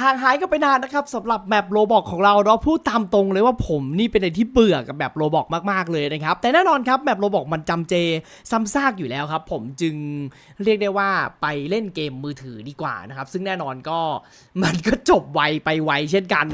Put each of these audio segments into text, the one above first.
ห่างหายกันไปนานนะครับสำหรับแมปโรบอกของเราเนาะพูดตามตรงเลยว่าผมนี่เป็นอะไรที่เบื่อกับแมปโรบอกมากๆเลยนะครับ แต่แน่นอนครับแมปโรบอกมันจำเจซ้ำซากอยู่แล้วครับ ผมจึงเรียกได้ว่าไปเล่นเกมมือถือดีกว่านะครับ ซึ่งแน่นอนก็มันก็จบไวไปไวเช่นกัน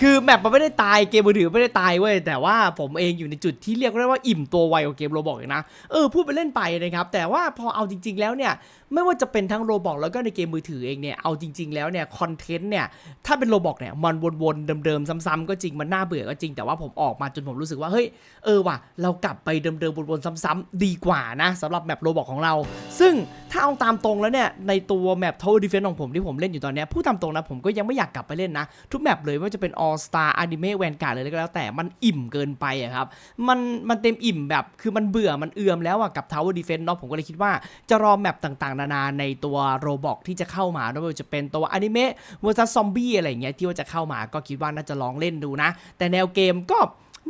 คือแมปมันไม่ได้ตายเกมมือถือไม่ได้ตายเว้ยแต่ว่าผมเองอยู่ในจุดที่เรียกได้ว่าอิ่มตัวไวกว่าเกมโรบอกนะเออพูดไปเล่นไปนะครับแต่ว่าพอเอาจริง ๆ แล้วเนี่ย ไม่ว่าจะเป็นทั้งโรบอกแล้วก็ในเกมมือถือเองเนี่ย เอาจริง ๆ แล้วเนี่ยคอนเทนต์เนี่ย ถ้าเป็นโรบอกเนี่ยมันวนๆเดิมๆซ้ำๆก็จริงมันน่าเบื่อก็จริง แต่ว่าผมออกมาจนผมรู้สึกว่าเฮ้ยเออว่ะเรากลับไปเดิมๆวนๆซ้ำๆดีกว่านะสำหรับแมปโรบอกของเรา ซึ่งถ้าเอาตามตรงแล้วเนี่ยในตัวแมป Tower Defense ของผมที่ผมเล่นอยู่ตอนนี้พูดตามตรงนะผมก็ยังไม่อยากกลับไปเล่นนะ ทุกแมปเลยไม่ว่าจะเป็น All Star Anime Vanguard เลยก็แล้วแต่มันอิ่มเกินไปอะครับมันมันเต็มอิ่มแบบคือมันเบื่อมันเอือมแล้วอะกับ Tower Defense เนาะผมก็เลยคิดว่าจะรอแมปต่างๆนานาในตัวโรบอกที่จะเข้ามาไม่ว่าจะเป็นตัวอนิเมะเวอร์ซัสซอมบี้อะไรอย่างเงี้ยที่ว่าจะเข้ามาก็คิดว่าน่าจะลองเล่นดูนะ แต่แนวเกมก็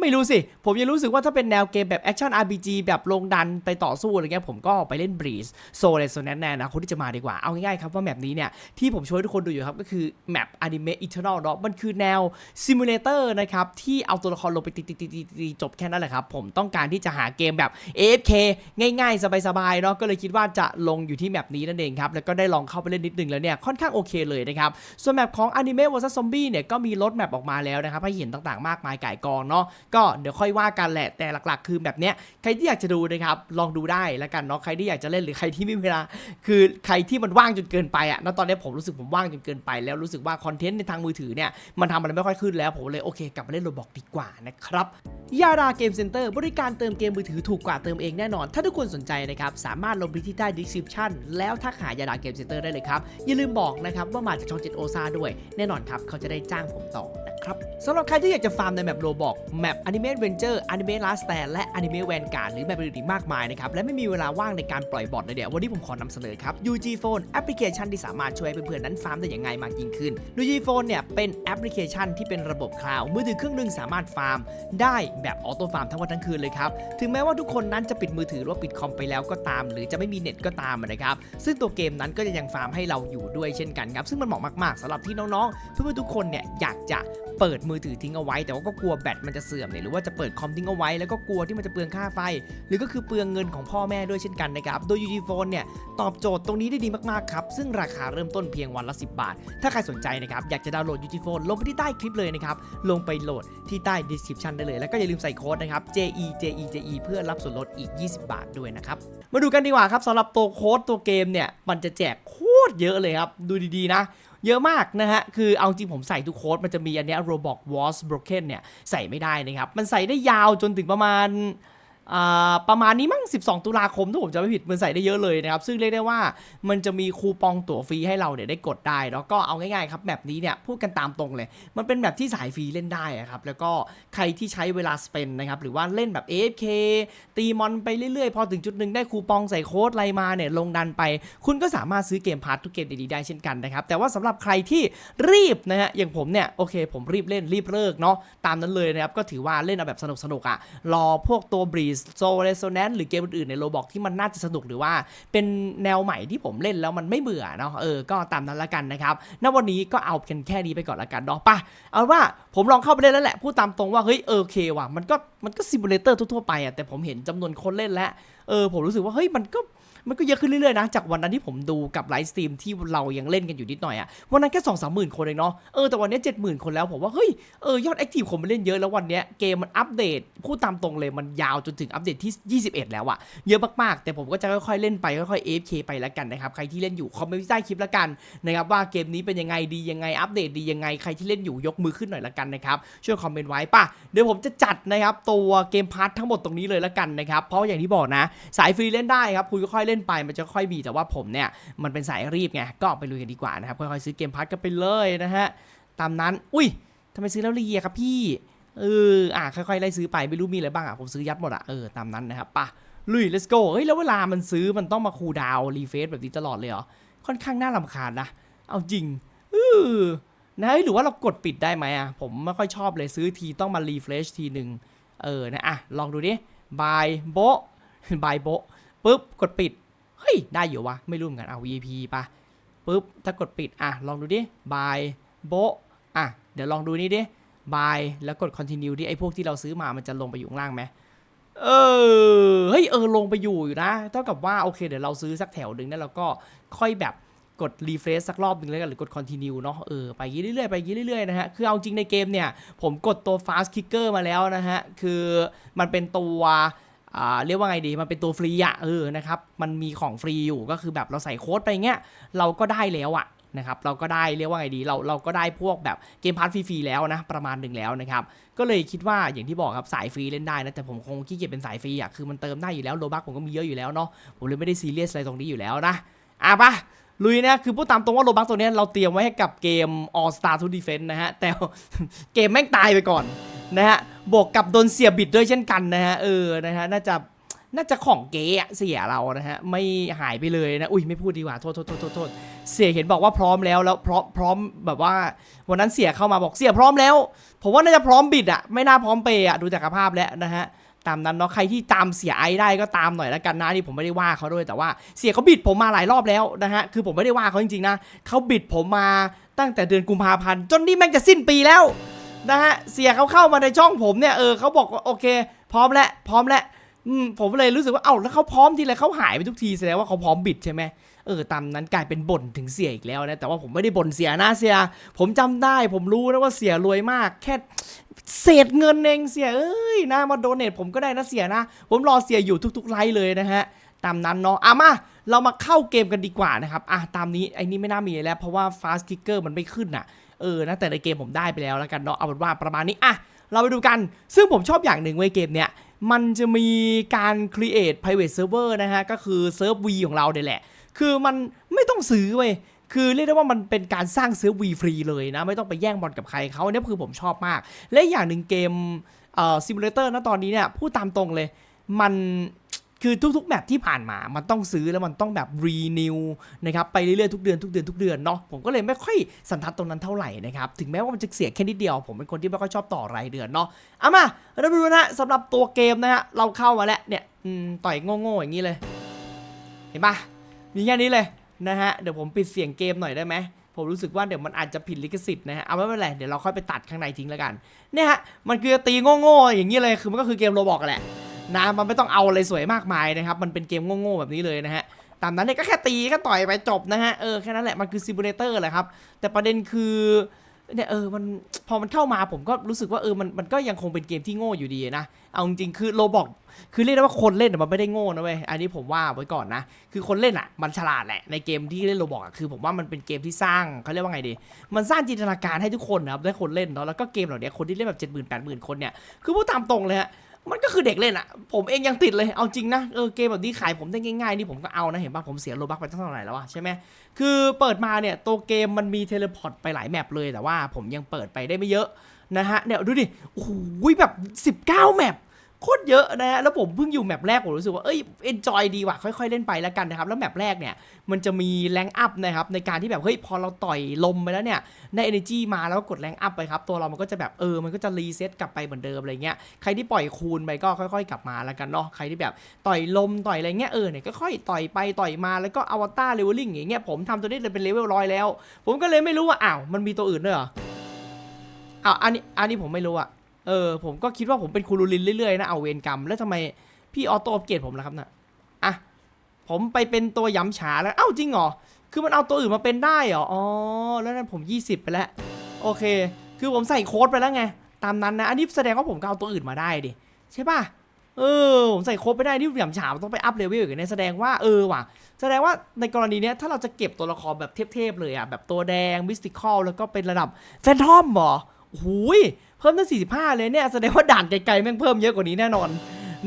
ไม่รู้สิ ผมยังรู้สึกว่าถ้าเป็นแนวเกมแบบแอคชั่น RPG แบบลงดันไปต่อสู้อะไรเงี้ยผมก็ไปเล่น Breeze โซเลสแนแน่นะคนที่จะมาดีกว่า เอาง่ายๆครับว่าแมปนี้เนี่ย ที่ผมช่วยทุกคนดูอยู่ครับ ก็คือแมปอนิเมะอิเทอร์นอลเนาะมันคือแนวซิมูเลเตอร์นะครับ ที่เอาตัวละครลงไปตีๆๆๆจบแค่นั้นแหละครับ ผมต้องการที่จะหาเกมแบบ AFK ง่าย ๆ สบายๆเนาะก็เลยคิดว่าจะลงอยู่ที่แมปนี้นั่นเองครับแล้วก็ได้ลองเข้าไปเล่นนิดนึงแล้วเนี่ยค่อนข้างโอเคเลยนะครับส่วนแมปของอนิเมะวอร์ซัสซอมบี้เนี่ยก็มีรถแมปออกมาแล้วนะครับให้เห็นต่างๆ มากมายก่ายกองเนาะก็เดี๋ยวค่อยว่ากันแหละแต่หลักๆ คือแบบเนี้ยใครที่อยากจะดูนะครับลองดูได้แล้วกันเนาะใครที่อยากจะเล่นหรือใครที่ไม่มีเวลา คือใครที่มันว่างจนเกินไปอะณตอนนี้ผมรู้สึกผมว่างจนเกินไป แล้วรู้สึกว่าคอนเทนต์ในทางมือถือเนี่ยมันทำอะไรไม่ค่อยขึ้นแล้วผมเลยโอเค กลับมาเล่นโรบอกดีกว่านะครับยาดาเกมเซ็นเตอร์บริการเติมเกมมือถือถูกกว่าเติมเองแน่นอน ถ้าทุกคนสนใจนะครับสามารถลงไปที่ใต้ description แล้วทักหายาดาเกมเซ็นเตอร์ได้เลยครับอย่าลืมบอกนะครับว่ามาจากช่องเจ็ดโอซาด้วย แน่นอนครับเขาจะได้จ้างผมต่อนะครับสำหรับใครที่อยากจะฟาร์มในแมปโรบอกแมปอนิเมะเวนเจอร์อนิเมะลาสแตนและอนิเมะแวนการ์ดหรือแมปอื่นอีกมากมายนะครับ และไม่มีเวลาว่างในการปล่อยบอทเลยเดี๋ยววันนี้ผมขอนำเสนอครับ UG Phone แอปพลิเคชันที่สามารถช่วยเพื่อนๆนั้นฟาร์มได้อย่างง่ายมากยิ่งขึ้น UG Phone เนี่ยเป็นแอปพลิเคชันที่เป็นระบบคลาวด์มือถือเครื่องหนึงสามารถฟาร์มได้แบบออโต้ฟาร์มทั้งวันทั้งคืนเลยครับถึงแม้ว่าทุกคนนั้นจะปิดมือถือหรือว่าปิดคอมไปแล้วก็ตาม หรือจะไม่มีเน็ตก็ตามนะครับซึ่งตัวเกมนั้นก็จะยังฟาร์มให้เราอยู่ด้วยเช่นกันครับซึ่งมันเหมาะมากๆสำหรับที่น้องๆ เพื่อนๆทุกคนเนี่ยอยากจะเปิดมือถือทิ้งเอาไว้ แต่ว่าก็กลัวแบตมันจะเสื่อมเนี่ยหรือว่าจะเปิดคอมทิ้งเอาไว้แล้วก็กลัวที่มันจะเปลืองค่าไฟ หรือก็คือเปลืองเงินของพ่อแม่ด้วยเช่นกันนะครับโดย UG Phone เนี่ยตอบโจทย์ตรงนี้ได้ดีมากๆครับซึ่งราคาเริ่มต้นเพียงวันละ 10 บาท ถ้าใครสนใจนะครับอยากจะดาวน์โหลด UG Phone ลงไปที่ใต้คลิปเลยนะครับลงไปโหลดที่ใต้ description ได้เลยแล้วก็อย่าลืมใส่โค้ดนะครับ JE JE JE เพื่อรับส่วนลดอีก 20 บาทด้วยนะครับมาดูกันดีกว่าครับสำหรับตัวโค้ดตัวเกมเนี่ยมันจะแจกโค ตรเยอะเลยครับ ดูดีๆนะ เยอะมากนะฮะ คือเอาจริงผมใส่ทุกโค้ดมันจะมีอันเนี้ย Roblox Was Broken เนี่ย ใส่ไม่ได้นะครับ มันใส่ได้ยาวจนถึงประมาณ ประมาณนี้มั้ง 12 ตุลาคมถ้าผมจำไม่ผิดมันใส่ได้เยอะเลยนะครับ ซึ่งเรียกได้ว่ามันจะมีคูปองตั๋วฟรีให้เราเนี่ยได้กดได้ แล้วก็เอาง่ายๆครับแบบนี้เนี่ยพูดกันตามตรงเลย มันเป็นแบบที่สายฟรีเล่นได้อะครับ แล้วก็ใครที่ใช้เวลาสเปนนะครับ หรือว่าเล่นแบบ AFK ตีมอนไปเรื่อยๆ พอถึงจุดหนึ่งได้คูปองใส่โค้ดอะไรมาเนี่ยลงดันไป คุณก็สามารถซื้อเกมพาร์ททุกเกมดีๆได้เช่นกันนะครับ แต่ว่าสำหรับใครที่รีบนะฮะ อย่างผมเนี่ยโอเคผมรีบเล่นรีบเลิกเนาะตามนั้นเลยนะครับก็ถือว่าเล่นเอาแบบสนุกๆอะรอพวกตัว Breeze s o r e s o n a n c e หรือเกมอื่นๆในโลบอกที่มันน่าจะสนุกหรือว่าเป็นแนวใหม่ที่ผมเล่นแล้วมันไม่เบื่อเนาะเออก็ตามนั้นละกันนะครับณวันนี้ก็เอากันแค่นี้ไปก่อนละกันเนาะปะเอาว่าผมลองเข้าไปเล่นแล้วแหละพูดตามตรงว่าเฮ้ยเออโอเคว่ะมันก็มันก็ซิมูเลเตอร์ทั่วๆไปอะแต่ผมเห็นจำนวนคนเล่นแล้วเออผมรู้สึกว่าเฮ้ยมันก็ มันก็เยอะขึ้นเรื่อยๆนะจากวันนั้นที่ผมดูกับไลฟ์สตรีมที่เรายังเล่นกันอยู่นิดหน่อยอะวันนั้นแค่สองสามหมื่นคนเองเนาะเออแต่วันนี้เจ็ดหมื่นคนแล้วผมว่าเฮ้ยเออยอดแอคทีฟคนมาเล่นเยอะแล้ววันนี้เกมมันอัปเดตพูดตามตรงเลยมันยาวจนถึงอัปเดตที่ 21 แล้วอะเยอะมากๆ แต่ผมก็จะค่อยๆเล่นไปค่อยๆ AFK ไปแล้วกันนะครับใครที่เล่นอยู่คอมเมนต์ใต้คลิปแล้วกันนะครับว่าเกมนี้เป็นยังไงดียังไงอัปเดตดียังไงใครที่เล่นอยู่ยกมือขึ้นหน่อยละกันนะครับช่วยคอมเมนต์ไว้ป่ะเดี๋ยวผมจะจัดนะครับตัวเกมพาร์ททั้งหมดตรงนี้เลยละกันนะครับเพราะอย่างที่บอกนะ สายฟรีเล่นได้ครับคุณค่อยๆเล่นไปมันจะค่อยมีแต่ว่าผมเนี่ยมันเป็นสายรีบไงก็ไปลุยกันดีกว่านะครับค่อยๆซื้อเกมพาร์ทกันไปเลยนะฮะตามนั้นอุ้ยทำไมซื้อแล้วเรียครับพี่เอออะค่อยๆไล่ซื้อไปไม่รู้มีอะไรบ้างอะผมซื้อยัดหมดอะเออตามนั้นนะครับป่ะลุย let's go เฮ้ยแล้วเวลามันซื้อมันต้องมาคูดาวรีเฟซแบบนี้ตลอดเลยเหรอค่อนข้างน่ารำคาญนะเอาจริงเออนะเฮ้ยหรือว่าเรากดปิดได้ไหมอะผมไม่ค่อยชอบเลยซื้อทีต้องมารีเฟรชทีหนึ่งเออนะอะลองดูดิบายโบบายโบปุ๊บกดปิด ฮ้ย ได้อยู่วะ ไม่รู้เหมือนกันเอา VP ปะปุ๊บ ถ้ากดปิด อะ ลองดูดิบายโบอะ เดี๋ยวลองดูนี่ดิบายแล้วกด continue ที่ไอ้พวกที่เราซื้อมามันจะลงไปอยู่ข้างล่างไหมเออ เฮ้ย เออ ลงไปอยู่อยู่นะ เท่ากับว่า โอเค เดี๋ยวเราซื้อสักแถวหนึ่งแล้วเราก็ค่อยแบบกด refresh สักรอบหนึ่งแล้วกันหรือกด continue เนาะเออไปยี้เรื่อยๆไปยี้เรื่อยๆนะฮะ คือเอาจริงในเกมเนี่ย ผมกดตัว fast kicker มาแล้วนะฮะ คือมันเป็นตัว เรียกว่าไงดีมันเป็นตัวฟรีอะเออนะครับมันมีของฟรีอยู่ก็คือแบบเราใส่โค้ดไปเงี้ยเราก็ได้แล้วอะนะครับเราก็ได้เรียกว่าไงดีเราเราก็ได้พวกแบบเกมพาร์ทฟรีๆแล้วนะประมาณหนึ่งแล้วนะครับก็เลยคิดว่าอย่างที่บอกครับสายฟรีเล่นได้นะแต่ผมคงขี้เกียจเป็นสายฟรีอะคือมันเติมได้อยู่แล้วโลบักผมก็มีเยอะอยู่แล้วเนาะผมเลยไม่ได้ซีเรียสอะไรตรงนี้อยู่แล้วนะอะปะลุยนะคือพูดตามตรงว่าโลบักตัวเนี้ยเราเตรียมไว้ให้กับเกม All Star to Defense นะฮะแต่เกมแม่งตายไปก่อนนะฮะ บวกกับโดนเสียบิดด้วยเช่นกันนะฮะเออนะฮะน่าจะน่าจะของเก๊อะเสียเรานะฮะไม่หายไปเลยนะอุ้ยไม่พูดดีกว่าโทษโทษโทษโทษโทษเสียเห็นบอกว่าพร้อมแล้วแล้วพร้อมพร้อมแบบว่า วันนั้นเสียเข้ามาบอกเสียพร้อมแล้ว ผมว่าน่าจะพร้อมบิดอะไม่น่าพร้อมเปย์อะดูจากภาพแล้วนะฮะตามนั้นเนาะใครที่ตามเสียไอได้ก็ตามหน่อยแล้วกันนะนี่ผมไม่ได้ว่าเขาด้วยแต่ว่าเสียเขาบิดผมมาหลายรอบแล้วนะฮะคือผมไม่ได้ว่าเขาจริงๆนะเขาบิดผมมาตั้งแต่เดือนกุมภาพันธ์จนนี่แม่งจะสิ้นปีแล้ว นะฮะเสียเขาเข้ามาในช่องผมเนี่ยเออเขาบอกว่าโอเค พร้อมแล้วพร้อมแล้วอืมผมเลยรู้สึกว่าเอ้าแล้วเขาพร้อมทีไรเขาหายไปทุกทีแสดงว่าเขาพร้อมบิดใช่ไหมเออตามนั้นกลายเป็นบ่นถึงเสียอีกแล้วนะแต่ว่าผมไม่ได้บ่นเสียนะเสีย ผมจำได้ผมรู้นะว่าเสียรวยมาก แค่เศษเงินเองเสียเอ้ยนะมาโดเนทผมก็ได้นะเสียนะ ผมรอเสียอยู่ทุกๆไลฟ์เลยนะฮะตามนั้นเนาะอะมาเรามาเข้าเกมกันดีกว่านะครับอะตามนี้ไอ้นี่ไม่น่ามีแล้วเพราะว่า fast kicker มันไม่ขึ้นอะ เออนะแต่ในเกมผมได้ไปแล้วแล้วกันเนาะเอาเป็นว่าประมาณนี้อะเราไปดูกัน ซึ่งผมชอบอย่างหนึ่งเว้ยเกมเนี้ยมันจะมีการ create private server นะฮะ ก็คือเซิร์ฟ V ของเราเนี่ยแหละ คือมันไม่ต้องซื้อเว้ย คือเรียกได้ว่ามันเป็นการสร้างเซิร์ฟวีฟรีเลยนะ ไม่ต้องไปแย่งบอลกับใครเขาเนี่ยคือผมชอบมาก และอีกอย่างหนึ่งเกมเอ่อซิมูเลเตอร์นะตอนนี้เนี่ย พูดตามตรงเลย มัน คือทุกๆแมปที่ผ่านมา มันต้องซื้อแล้วมันต้องแบบรีนิวนะครับไปเรื่อยๆทุกเดือนทุกเดือนทุกเดือนเนาะผมก็เลยไม่ค่อยสันทัดตรงนั้นเท่าไหร่นะครับถึงแม้ว่ามันจะเสียแค่นิดเดียวผมเป็นคนที่ไม่ค่อยชอบต่อรายเดือนเนาะเอามาเราดูนะสำหรับตัวเกมนะฮะเราเข้ามาแล้วเนี่ยต่อยโง่ๆอย่างนี้เลย เห็นปะมีแค่นี้เลยนะฮะเดี๋ยวผมปิดเสียงเกมหน่อยได้ไหมผมรู้สึกว่าเดี๋ยวมันอาจจะผิดลิขสิทธิ์นะฮะ เอาไม่เป็นไร เดี๋ยวเราค่อยไปตัดข้างในทิ้งแล้วกัน เนี่ยฮะ มันคือตีโง่ๆอย่างนี้เลย คือมันก็คือเกมโรบอกแหละ นะมันไม่ต้องเอาอะไรสวยมากมายนะครับ มันเป็นเกมโง่ๆแบบนี้เลยนะฮะตามนั้นเนี่ยก็แค่ตีแค่ต่อยไปจบนะฮะเออแค่นั้นแหละมันคือซิมูเลเตอร์แหละครับ แต่ประเด็นคือเนี่ยเออมันพอมันเข้ามาผมก็รู้สึกว่าเออมันมันก็ยังคงเป็นเกมที่โง่อยู่ดีนะ เอาจริงๆคือโรบอกคือเรียกได้ว่าคนเล่นมันไม่ได้โง่นะเว้ยอันนี้ผมว่าไว้ก่อนนะ คือคนเล่นอะ มันฉลาดแหละในเกมที่เล่นโรบอกอะคือผมว่ามันเป็นเกมที่สร้างเขาเรียกว่าไงดี มันสร้างจินตนาการให้ทุกคนนะครับได้คนเล่นเนาะแล้วก็เกมเหล่านี้คนที่เล่นแบบเจ็ดหมื่นแปดหมื่นคนเนี่ยคือพูดตามตรงเลยฮะ มันก็คือเด็กเล่นอะผมเองยังติดเลยเอาจริงนะเออเกมแบบนี้ขายผมได้ง่ายๆนี่ผมก็เอานะเห็นป่ะผมเสียโลบักไปตั้งเท่าไหร่แล้วอะใช่ไหมคือเปิดมาเนี่ยตัวเกมมันมีเทเลพอร์ตไปหลายแมปเลยแต่ว่าผมยังเปิดไปได้ไม่เยอะนะฮะเนี่ยดูดิโอ้โหแบบ 19 แมป โคตรเยอะนะฮะแล้วผมเพิ่งอยู่แมปแรกผมรู้สึกว่าเอ้ยเอนจอยดีว่ะค่อยๆเล่นไปแล้วกันนะครับแล้วแมปแรกเนี่ยมันจะมีแรงอัพนะครับในการที่แบบเฮ้ยพอเราต่อยลมไปแล้วเนี่ยได้ energy มาแล้วก็กดแรงอัพไปครับตัวเรามันก็จะแบบเออมันก็จะรีเซ็ตกลับไปเหมือนเดิมอะไรเงี้ยใครที่ปล่อยคูณไปก็ค่อย ๆ กลับมาแล้วกันเนาะใครที่แบบต่อยลมต่อยอะไรเงี้ยเออเนี่ยก็ค่อยต่อยไปต่อยมาแล้วก็อวตารเลเวลลิ่งอย่างเงี้ยผมทำตัวนี้เลยเป็นเลเวลร้อยแล้ว ผมก็เลยไม่รู้ว่าอ้าวมันมีตัวอื่นด้วยเหรออ้าวอันนี้อันนี้ผมไม่รู้อะ เออผมก็คิดว่าผมเป็นคูรูลินเรื่อยๆนะเอาเวรกรรมแล้วทำไมพี่ออโต้อัปเกรดผมล่ะครับน่ะอะผมไปเป็นตัวย้ำฉาแล้วเอ้าจริงเหรอคือมันเอาตัวอื่นมาเป็นได้เหรออ๋อแล้วนั่นผม 20 ไปแล้วโอเค คือผมใส่โค้ดไปแล้วไงตามนั้นนะอันนี้แสดงว่าผมก็เอาตัวอื่นมาได้ดิใช่ป่ะเออผมใส่โค้ดไปได้นี่ย้ำฉาต้องไปอัพเลเวลอีกเนี่ยแสดงว่าเออว่ะ แสดงว่าในกรณีเนี้ยถ้าเราจะเก็บตัวละครแบบเทพๆเลยอะแบบตัวแดงมิสติคอลแล้วก็เป็นระดับแฟนทอมเหรอโอ้โหูย พิ่มตั้ง 45 เลยเนี่ยแสดงว่าด่านไกลๆแม่งเพิ่มเยอะกว่านี้แน่นอน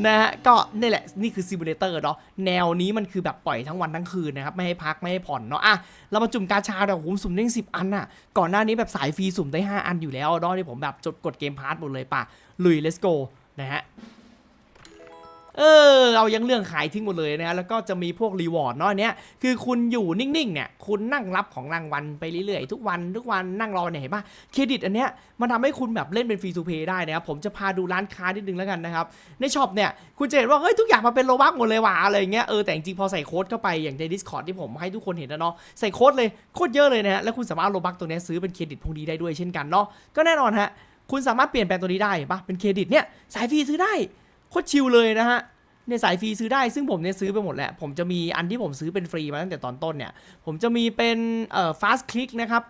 นะฮะก็นี่แหละนี่คือซิมูเลเตอร์เนาะแนวนี้มันคือแบบปล่อยทั้งวันทั้งคืนนะครับ ไม่ให้พักไม่ให้ผ่อนเนาะอะเรามาจุ่มกาชาเดี๋ยวผมสุ่มได้สิบอันน่ะ ก่อนหน้านี้แบบสายฟรีสุ่มได้ 5 อันอยู่แล้วเนาะที่ผมแบบจดกดเกมพาร์ทหมดเลยป่ะลุย let's go นะฮะ เออเอายังเรื่องขายทิ้งหมดเลยนะแล้วก็จะมีพวกรีวอร์ดเนาะอันเนี้ยคือคุณอยู่นิ่งๆเนี่ยคุณนั่งรับของรางวัลไปเรื่อยๆ ทุกวันทุกวันนั่งรอเนี่ยเห็นปะเครดิตอันเนี้ยมันทำให้คุณแบบเล่นเป็นฟรีทูเพย์ได้นะครับผมจะพาดูร้านค้านิดนึงแล้วกันนะครับในช็อปเนี่ยคุณจะเห็นว่าเฮ้ยทุกอย่างมาเป็นโลบักหมดเลยว่ะอะไรเงี้ยเออแต่จริงพอใส่โค้ดเข้าไปอย่างใน Discord ที่ผมให้ทุกคนเห็นนะเนาะใส่โค้ดเลยโคตรเยอะเลยนะฮะแล้วคุณสามารถโลบักตัวเนี้ยซื้อเป็นเครดิตพวกนี้ได้ด้วยเช่นกันเนาะก็แน่นอนฮะคุณสามารถเปลี่ยนแปลงตัวนี้ได้ปะเป็นเครดิตเนี่ยสายฟรีซื้อได้ โคตรชิลเลยนะฮะเนี่ยสายฟรีซื้อได้ซึ่งผมเนี่ยซื้อไปหมดแหละ ผมจะมีอันที่ผมซื้อเป็นฟรีมาตั้งแต่ตอนต้นเนี่ย ผมจะมีเป็นเอ่อ fast click นะครับ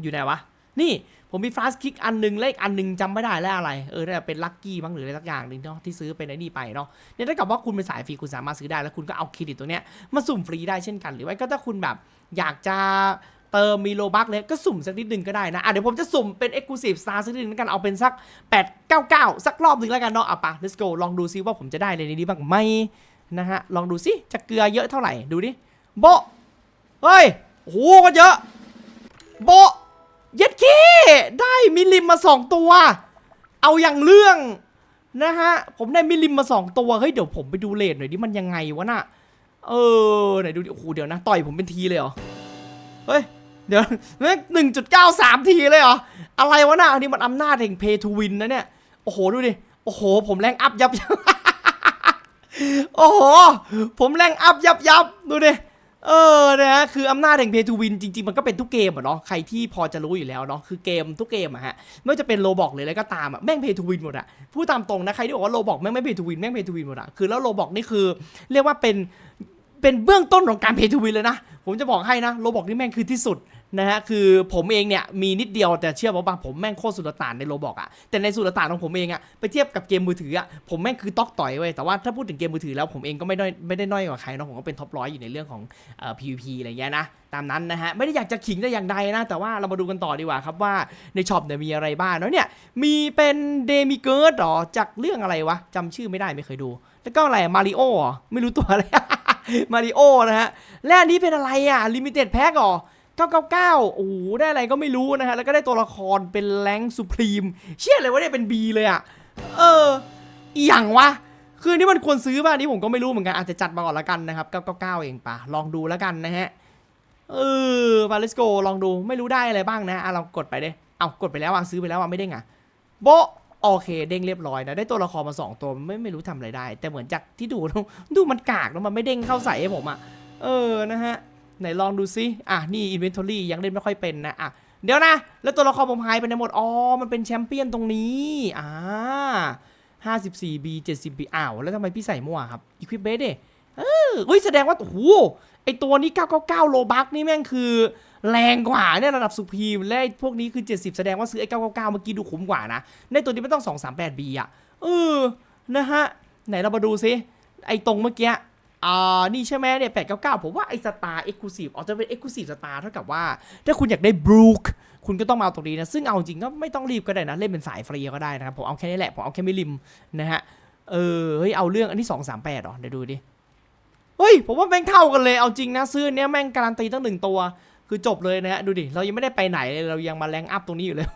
อยู่ไหนวะ นี่ผมมี fast click อันหนึงเลขอันหนึงจำไม่ได้แล้วอะไร เออน่าจะเป็นลัคกี้มั้งหรืออะไรสักอย่างหนึ่งเนาะที่ซื้อเป็นไอ้นี่ไปเนาะเนี่ยถ้ากับว่าคุณเป็นสายฟรีคุณสามารถซื้อได้แล้วคุณก็เอาเครดิตตัวเนี้ยมาสุ่มฟรีได้เช่นกัน หรือว่าก็ถ้าคุณแบบอยากจะ เติมมีโลบักเลยก็สุ่มสักนิดหนึ่งก็ได้นะอะเดี๋ยวผมจะสุ่มเป็น Exclusive Star สักนิดนึงแล้วกันเอาเป็นสัก 899 สักรอบหนึ่งแล้วกันเนาะอะปะ let's go ลองดูซิว่าผมจะได้ในนี้บ้างไหมนะฮะลองดูซิจะเกลือเยอะเท่าไหร่ดูดิโบเฮ้ยโอ้โหก็เยอะโบเย็ดขี้ได้มิลิมมาสองตัว เอาอย่างเรื่องนะฮะผมได้มิลิมมาสองตัวเฮ้ยเดี๋ยวผมไปดูเลทหน่อยดิมันยังไงวะน่ะเออไหนดูดิโอ้โหเดี๋ยวนะ ต่อยผมเป็นทีเลยเหรอ เฮ้ย เดี๋ยวหนึ่งจุดเก้าสามทีเลยเหรอ อะไรวะน่ะอันนี้มันอำนาจแห่ง pay to win นะเนี่ย โอ้โห ดูดิ โอ้โห ผมแรงอัพยับยับโอ้โห ผมแรงอัพยับยับดูดิ เออ นะฮะ คืออำนาจแห่ง pay to win จริง ๆ มันก็เป็นทุกเกมอะเนาะ ใครที่พอจะรู้อยู่แล้วเนาะ คือเกมทุกเกมอะฮะ ไม่ว่าจะเป็นโลบอกเลยอะไรก็ตามอะแม่ง pay to win หมดอะพูดตามตรงนะ ใครที่บอกว่าโลบอกแม่งไม่ pay to win แม่ง pay to win หมดอะคือแล้วโลบอกนี่คือ เรียกว่าเป็น เป็นเบื้องต้นของการ pay to win เลยนะ ผมจะบอกให้นะ โลบอกนี่แม่งคือที่สุด นะฮะคือผมเองเนี่ยมีนิดเดียวแต่เชื่อป่ะว่าผมแม่งโคตรสุดตานในโลบอกอะแต่ในสุดตานของผมเองอะไปเทียบกับเกมมือถืออะผมแม่งคือต๊อกต่อยเว้ยแต่ว่าถ้าพูดถึงเกมมือถือแล้วผมเองก็ไม่ได้ไม่ได้น้อยกว่าใครเนาะผมก็เป็นท็อปร้อยอยู่ในเรื่องของเอ่อ PVP อะไรเงี้ยนะตามนั้นนะฮะไม่ได้อยากจะขิงแต่อย่างใดนะแต่ว่าเรามาดูกันต่อดีกว่าครับว่าในช็อปเนี่ยมีอะไรบ้างแล้วเนี่ยมีเป็นเดมิเกิร์ดหรอจากเรื่องอะไรวะจำชื่อไม่ได้ไม่เคยดู แล้วก็อะไรมาริโอไม่รู้ตัวอะไรมาริโอนะฮะและอันนี้เป็นอะไรอะลิมิเต็ดแพ็กหรอ 999โอ้โหได้อะไรก็ไม่รู้นะฮะ แล้วก็ได้ตัวละครเป็นแรงสุพรีม เชื่อเลยว่าเนี่ยเป็น B เลยอะเอออหย่างวะ คือนนี่มันควรซื้อป่ะนนี้ผมก็ไม่รู้เหมือนกัน อาจจะจัดมาก่อนละกันนะครับ 999 เองป่ะ ลองดูแล้วกันนะฮะ เออมา let's go ลองดู ไม่รู้ได้อะไรบ้างนะอะเรากดไปเด้เอากดไปแล้วอะซื้อไปแล้วอะไม่เด้งะโบโอเค เด้งเรียบร้อยนะ ได้ตัวละครมาสองตัวไม่ไม่รู้ทำอะไรได้ แต่เหมือนจากที่ดูดูมันกากแล้วมันไม่เด้งเข้าใส่ให้ผมอะ เออนะฮะ ไหนลองดูซิ อะ นี่ inventory ยังเล่นไม่ค่อยเป็นนะ อะ เดี๋ยวนะ แล้วตัวละครผมหายไปไหนหมด อ๋อ มันเป็นแชมเปี้ยนตรงนี้ อ่า 54B 70B อ้าว แล้วทำไมพี่ใส่มั่วครับ equip base เด้เออเฮ้ย แสดงว่า โอ้โห ไอตัวนี้ 999 โลบักนี่แม่งคือ แรงกว่าเนี่ยระดับสุพีมและพวกนี้คือ 70 แสดงว่าซื้อไอ้ 999 เมื่อกี้ดูคุ้มกว่านะ ในตัวนี้ไม่ต้อง 238B อะ เออ นะฮะ ไหนเรามาดูซิ ไอ้ตรงเมื่อกี้ อ่านี่ใช่ไหมเนี่ย899ผมว่าไอ้สตาร์เอ็กซ์คลูซีฟออกจะเป็นเอ็กซ์คลูซีฟสตาร์เท่ากับว่า ถ้าคุณอยากได้บรูคคุณก็ต้องมาเอาตรงนี้นะ ซึ่งเอาจริงก็ไม่ต้องรีบก็ได้นะ เล่นเป็นสายฟรีก็ได้นะครับ ผมเอาแค่นี้แหละ ผมเอาแค่ไม่ริมนะฮะ เออ เฮ้ย เอาเรื่องอันนี้238เหรอ เดี๋ยวดูดิ เฮ้ย ผมว่าแม่งเท่ากันเลย เอาจริงนะ ซื้อเนี้ยแม่งการันตีตั้งหนึ่งตัว คือจบเลยนะฮะ ดูดิ เรายังไม่ได้ไปไหนเลย เรายังมาแรงอัพตรงนี้อยู่เลย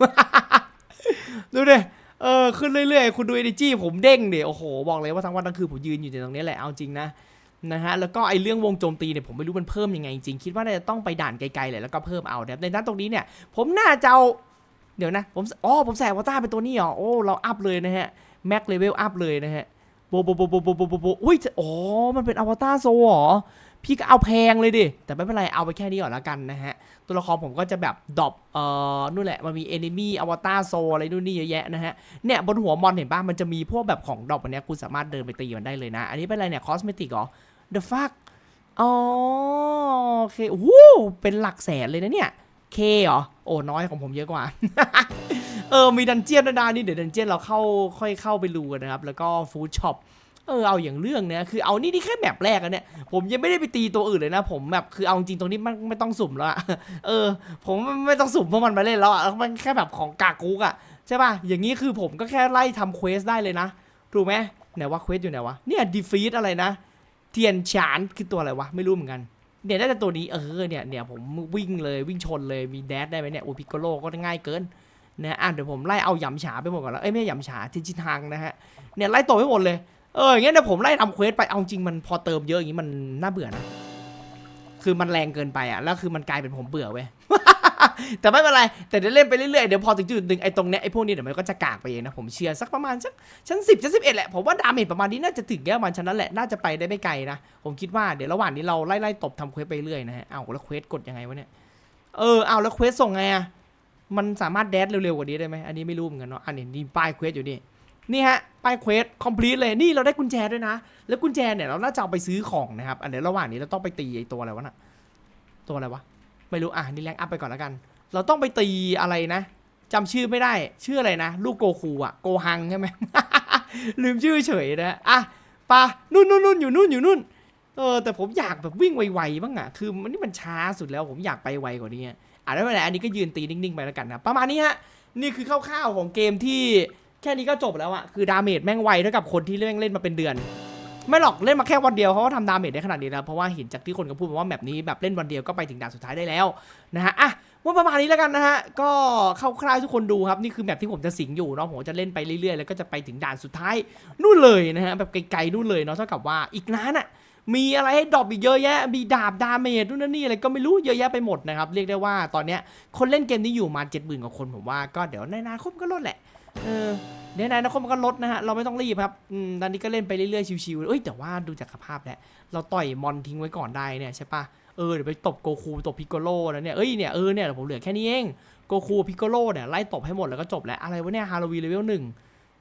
ดูดิ เออ ขึ้นเรื่อยๆ คุณดู energy ผมเด้งเดี๋ยโอ้โห บอกเลยว่าทั้งวันทั้งคืนผมยืนอยู่ในตรงนี้แหละ เอาจริงนะ นะฮะแล้วก็ไอเรื่องวงโจมตีเนี่ยผมไม่รู้มันเพิ่มยังไงจริงคิดว่าน่าจะต้องไปด่านไกลๆเลยแล้วก็เพิ่มเอานะคในด้านตรงนี้เนี่ย ผมน่าจะเอาเดี๋ยวนะผมอ๋อผมใส่วอต้าเป็นตัวนี้เหรอโอ้เราอัพเลยนะฮะแม็กเลเวลอัพเลยนะฮะโบโบโบโบโบโบโบโบอุ้ยอ๋อมันเป็นอวตารโซเหรอพี่ก็เอาแพงเลยดิ แต่ไม่เป็นไร เอาไปแค่นี้ก่อนละกันนะฮะ ตัวละครผมก็จะแบบดรอปเอ่อนู่นแหละ มันมีเอนิมี่อวตารโซอะไรนู่นนี่เยอะแยะนะฮะ เนี่ยบนหัวมอนเห็นป่ะ มันจะมีพวกแบบของดรอปอันนี้คุณสามารถเดินไปตีมันได้เลยนะ อันนี้เป็นอะไรเนี่ย คอสเมติกเหร the fuck อ๋อโอเคโอ้โหเป็นหลักแสนเลยนะเนี่ย เคเหรอ โอ้ น้อยของผมเยอะกว่า เออ มีดันเจียนด้วยนะนี่เดี๋ยวดันเจียนเราเข้าค่อยเข้าไปดูกันนะครับ แล้วก็ฟู้ดช็อปเออเอาอย่างเรื่องเนี้ยคือเอานี่นี่แค่แมปแรกอะเนี่ยผมยังไม่ได้ไปตีตัวอื่นเลยนะ ผมแบบคือเอาจริงตรงนี้มันไม่ต้องสุ่มแล้วอะเออ ผมไม่ต้องสุ่มเพราะมันมาเล่นแล้วอะมันแค่แบบของกากกุกอะใช่ป่ะอย่างนี้คือผมก็แค่ไล่ทำเควสได้เลยนะถูกไหมไหนว่าเควสอยู่ไหนวะเนี่ยดีฟีดอะไรนะ ทียนฉานคือตัวอะไรวะ ไม่รู้เหมือนกัน เนี่ยน่าจะตัวนี้เออเนี่ยเนี่ยผมวิ่งเลยวิ่งชนเลยมีแดดได้ไหมเนี่ยโอพิโกโลก็ง่ายเกินนะอะเดี๋ยวผมไล่เอาหยำฉาไปหมดก่อนแล้วเอ้ยไม่หยำฉาทิจิทังนะฮะเนี่ยไล่ตัวไปหมดเลยเเอออย่างเงี้ยเดี๋ยวผมไล่ทำเควสไปเอาจริงมันพอเติมเยอะอย่างงี้มันน่าเบื่อนะคือมันแรงเกินไปอะแล้วคือมันกลายเป็นผมเบื่อเว้ย แต่ไม่เป็นไร แต่เดี๋ยวเล่นไปเรื่อยๆ เดี๋ยวพอถึงจุดหนึ่งไอ้ตรงเนี้ยไอ้พวกนี้เดี๋ยวมันก็จะกากไปเองนะผมเชียร์สักประมาณสักชั้นสิบชั้นสิบเอ็ดแหละ ผมว่าดาเมจประมาณนี้น่าจะถึงแค่ประมาณชั้นนั้นแหละ น่าจะไปได้ไม่ไกลนะ ผมคิดว่าเดี๋ยวระหว่างนี้เราไล่ๆตบทำเควสไปเรื่อยนะฮะ เอาแล้วเควสกดยังไงวะเนี่ย เออ เอาแล้วเควสส่งไงอะมันสามารถแดดเร็วๆกว่านี้ได้ไหมอันนี้ไม่รู้เหมือนกันเนาะ อันนี้นี่ป้ายเควสอยู่นี่นี่ฮะป้ายเควสคอมพลีทเลย นี่เราได้กุญแจด้วยนะ แล้วกุญแจเนี่ยเราน่าจะเอาไปซื้อของนะครับ อันเดี๋ยวระหว่างนี้เราต้องไปตีไอ้ตัวอะไรวะน่ะ ตัวอะไรวะ ไม่รู้อะนี่แรงอัพไปก่อนแล้วกัน เราต้องไปตีอะไรนะจำชื่อไม่ได้ ชื่ออะไรนะ ลูกโกคูอะโกฮังใช่ไหม ลืมชื่อเฉยนะอะปะนู่นนู่นนู่นอยู่นู่นอยู่นู่นเออแต่ผมอยากแบบวิ่งไวๆบ้างอะคือมันนี่มันช้าสุดแล้วผมอยากไปไวกว่านี้อะอะแล้วไม่ไรอันนี้ก็ยืนตีนิ่งๆไปแล้วกันนะประมาณนี้ฮะนี่คือคร่าวๆของเกมที่แค่นี้ก็จบแล้วอะคือดาเมจแม่งไวเท่ากับคนที่เล่นเล่นมาเป็นเดือน ไม่หรอกเล่นมาแค่วันเดียวเขาก็ทำดาเมจได้ขนาดนี้แล้วเพราะว่าเห็นจากที่คนก็พูดมาว่าแบบนี้แบบเล่นวันเดียวก็ไปถึงด่านสุดท้ายได้แล้วนะฮะอะว่าประมาณนี้แล้วกันนะฮะก็คร่าวๆทุกคนดูครับนี่คือแบบที่ผมจะสิงอยู่เนาะผมจะเล่นไปเรื่อยๆแล้วก็จะไปถึงด่านสุดท้ายนู่นเลยนะฮะแบบไกลๆนู่นเลยเนาะเท่ากับว่าอีกนานอะมีอะไรให้ดรอปอีกเยอะแยะ มีดาบดาเมจนู่นนี่อะไรก็ไม่รู้เยอะแยะไปหมดนะครับ เรียกได้ว่าตอนเนี้ยคนเล่นเกมนี้อยู่มาเจ็ดหมื่นกว่าคนผมว่าก็เดี๋ยวในอนาคตมันก็ลดแหละ เออ ดี๋ยวในอนาคตมันก็ลดนะฮะ เราไม่ต้องรีบครับอืมตอนนี้ก็เล่นไปเรื่อยๆ ชิวๆเอ้ย แต่ว่าดูจากสภาพแล้ว เราต่อยมอนทิ้งไว้ก่อนได้เนี่ยใช่ปะเออ เดี๋ยวไปตบโกคู ตบพิกโกโลแล้วเนี่ย เอ้ย เนี่ย เออ เนี่ยผมเหลือแค่นี้เอง โกคู พิกโกโลเนี่ย ไล่ตบให้หมดแล้วก็จบแล้ว อะไรวะเนี่ย ฮาโลวีเลเวลหนึ่ง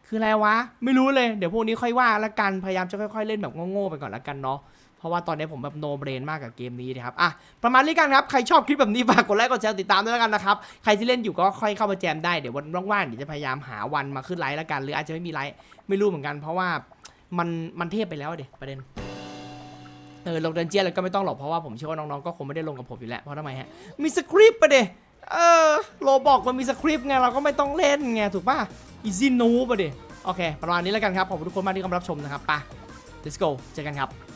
คืออะไรวะ ไม่รู้เลย เดี๋ยวพวกนี้ค่อยว่าละกัน พยายามจะค่อยๆ เล่นแบบโง่ๆไปก่อนละกันเนาะ เพราะว่าตอนนี้ผมแบบโนเบรนมากกับเกมนี้นะครับอะประมาณนี้กันครับ ใครชอบคลิปแบบนี้ฝากกดไลค์กดแชร์ติดตามด้วยแล้วกันนะครับ ใครที่เล่นอยู่ก็ค่อยเข้ามาแจมได้ เดี๋ยววันว่างๆเดี๋ยวจะพยายามหาวันมาขึ้นไลฟ์แล้วกัน หรืออาจจะไม่มีไลฟ์ไม่รู้เหมือนกัน เพราะว่ามันมันเทพไปแล้วเด็ประเด็นเออลงดันเจียนแล้วก็ไม่ต้องหรอกเพราะว่าผมเชื่อว่าน้องๆก็คงไม่ได้ลงกับผมอยู่แล้วเพราะทำไมฮะมีสคริปต์ปะเดเออโลบอกมันมีสคริปต์ไงเราก็ไม่ต้องเล่นไงถูกป่ะอีซี่นูปะเดโอเค ประมาณนี้แล้วกันครับขอบคุณทุกคนมากที่เข้ามารับชมนะครับไป let's go เจอกันครับ